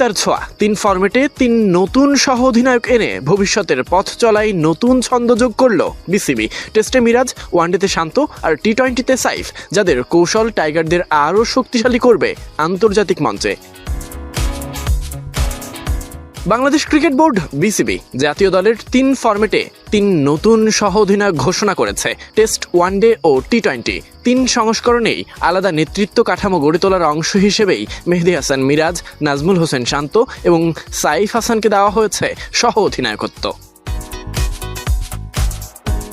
তার ছোঁয়া। তিন ফরম্যাটে তিন নতুন সহ অধিনায়ক এনে ভবিষ্যতের পথ চলাই নতুন ছন্দ যোগ করল বিসিবি। টেস্টে মিরাজ, ওয়ানডেতে শান্ত আর টি টোয়েন্টিতে সাইফ, যাদের কৌশল টাইগারদের আরও শক্তিশালী করবে আন্তর্জাতিক মঞ্চে। বাংলাদেশ ক্রিকেট বোর্ড, বিসিবি, জাতীয় দলের তিন ফর্মেটে তিন নতুন সহ অধিনায়ক ঘোষণা করেছে। টেস্ট ওয়ানডে ও টি টোয়েন্টি তিন সংস্করণেই আলাদা নেতৃত্ব কাঠামো গড়ে তোলার অংশ হিসেবেই মেহেদি হাসান মিরাজ, নাজমুল হোসেন শান্ত এবং সাইফ হাসানকে দেওয়া হয়েছে সহ অধিনায়কত্ব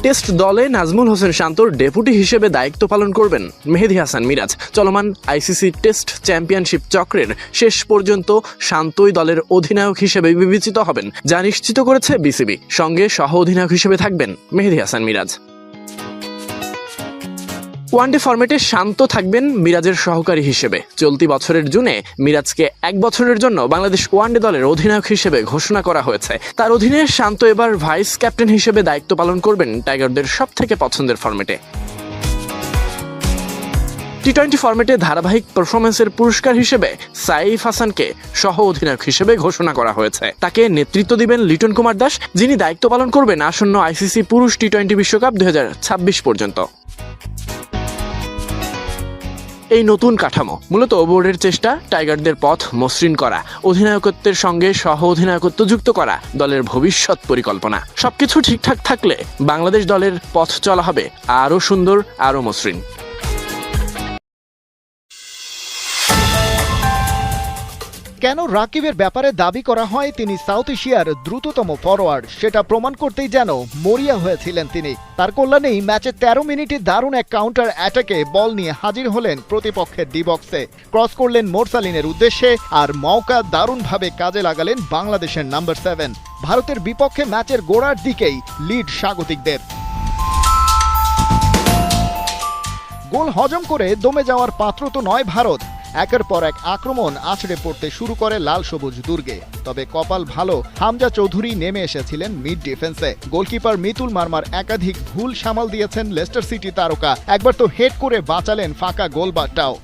টেস্ট দলে নাজমুল হোসেন শান্তর ডেপুটি হিসেবে দায়িত্ব পালন করবেন মেহেদি হাসান মিরাজ। চলমান আইসিসি টেস্ট চ্যাম্পিয়নশিপ চক্রের শেষ পর্যন্ত শান্তই দলের অধিনায়ক হিসেবে বিবেচিত হবেন, যা নিশ্চিত করেছে বিসিবি। সঙ্গে সহ অধিনায়ক হিসেবে থাকবেন মেহেদি হাসান মিরাজ। ওয়ানডে ফরম্যাটে শান্ত থাকবেন মিরাজের সহকারী হিসেবে। চলতি বছরের জুনে মিরাজকে এক বছরের জন্য বাংলাদেশ ওয়ানডে দলের অধিনায়ক হিসেবে ঘোষণা করা হয়েছে। তার অধীনে শান্ত এবার ভাইস ক্যাপ্টেন হিসেবে দায়িত্ব পালন করবেন টাইগারদের সব থেকে পছন্দের ফরম্যাটে। টি টোয়েন্টি ফরম্যাটে ধারাবাহিক পারফরমেন্সের পুরস্কার হিসেবে সাইফ হাসানকে সহ অধিনায়ক হিসেবে ঘোষণা করা হয়েছে। তাকে নেতৃত্ব দিবেন লিটন কুমার দাস, যিনি দায়িত্ব পালন করবেন আসন্ন আইসিসি পুরুষ টি টোয়েন্টি বিশ্বকাপ দু হাজার ছাব্বিশ পর্যন্ত। এই নতুন কাঠামো। মূলত বোর্ডের চেষ্টা, টাইগারদের পথ মসৃণ করা, অধিনায়কত্বের সঙ্গে সহ অধিনায়কত্ব যুক্ত করা দলের ভবিষ্যৎ পরিকল্পনা। সবকিছু ঠিকঠাক থাকলে বাংলাদেশ দলের পথ চলা হবে আরও সুন্দর, আরও মসৃণ। কেন রাকিবের ব্যাপারে দাবি করা হয় তিনি সাউথ এশিয়ার দ্রুততম ফরোয়ার্ড? সেটা প্রমাণ করতেই যেন মরিয়া হয়েছিলেন তিনি। তার কল্যাণেই ম্যাচে তেরো মিনিটে দারুণ এক কাউন্টার অ্যাটাকে বল নিয়ে হাজির হলেন প্রতিপক্ষের ডি বক্সে ক্রস করলেন মোরসালিনের উদ্দেশ্যে আর মৌকা দারুণভাবে কাজে লাগালেন বাংলাদেশের নাম্বার সেভেন ভারতের বিপক্ষে ম্যাচের গোড়ার দিকেই লিড স্বাগতিকদের। গোল হজম করে দমে যাওয়ার পাত্র তো নয় ভারত। একের পর এক আক্রমণ আছড়ে পড়তে শুরু করে লাল সবুজ দুর্গে। তবে কপাল ভালো, হামজা চৌধুরী নেমে এসেছিলেন মিড ডিফেন্সে। গোলকিপার মিতুল মার্মার একাধিক ভুল সামাল দিয়েছেন লেস্টার সিটি তারকা। একবার তো হেড করে বাঁচালেন ফাঁকা গোলবারটাও।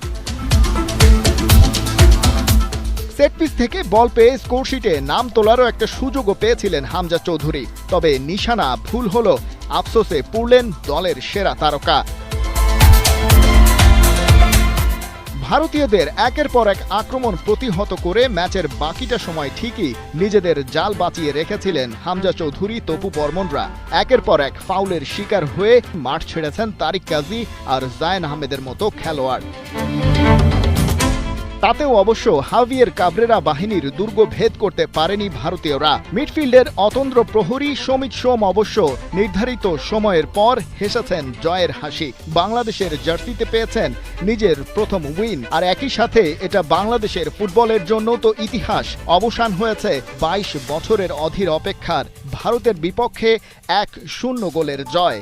সেট পিস থেকে বল পেয়ে স্কোরশিটে নাম তোলারও একটা সুযোগও পেয়েছিলেন হামজা চৌধুরী। তবে নিশানা ভুল হলো, আফসোসে পড়লেন দলের সেরা তারকা। ভারতীয়দের একের পর এক আক্রমণ প্রতিহত করে ম্যাচের বাকিটা সময় ঠিকই নিজেদের জাল বাঁচিয়ে রেখেছিলেন হামজা চৌধুরী, তপু বর্মনরা। একের পর এক ফাউলের শিকার হয়ে মাঠ ছেড়েছেন তারিক কাজী আর জায়ন আহমেদের মতো খেলোয়াড়। তাতেও অবশ্য হাভিয়ের কাবরেরা বাহিনীর দুর্গ ভেদ করতে পারেনি ভারতীয়রা। মিডফিল্ডের অতন্দ্র প্রহরী সমিত সোম অবশ্য নির্ধারিত সময়ের পর হেসেছেন জয়ের হাসি। বাংলাদেশের জার্সিতে পেয়েছেন নিজের প্রথম উইন। আর একই সাথে এটা বাংলাদেশের ফুটবলের জন্য তো ইতিহাস। অবসান হয়েছে বাইশ বছরের অধীর অপেক্ষার। ভারতের বিপক্ষে এক শূন্য গোলের জয়।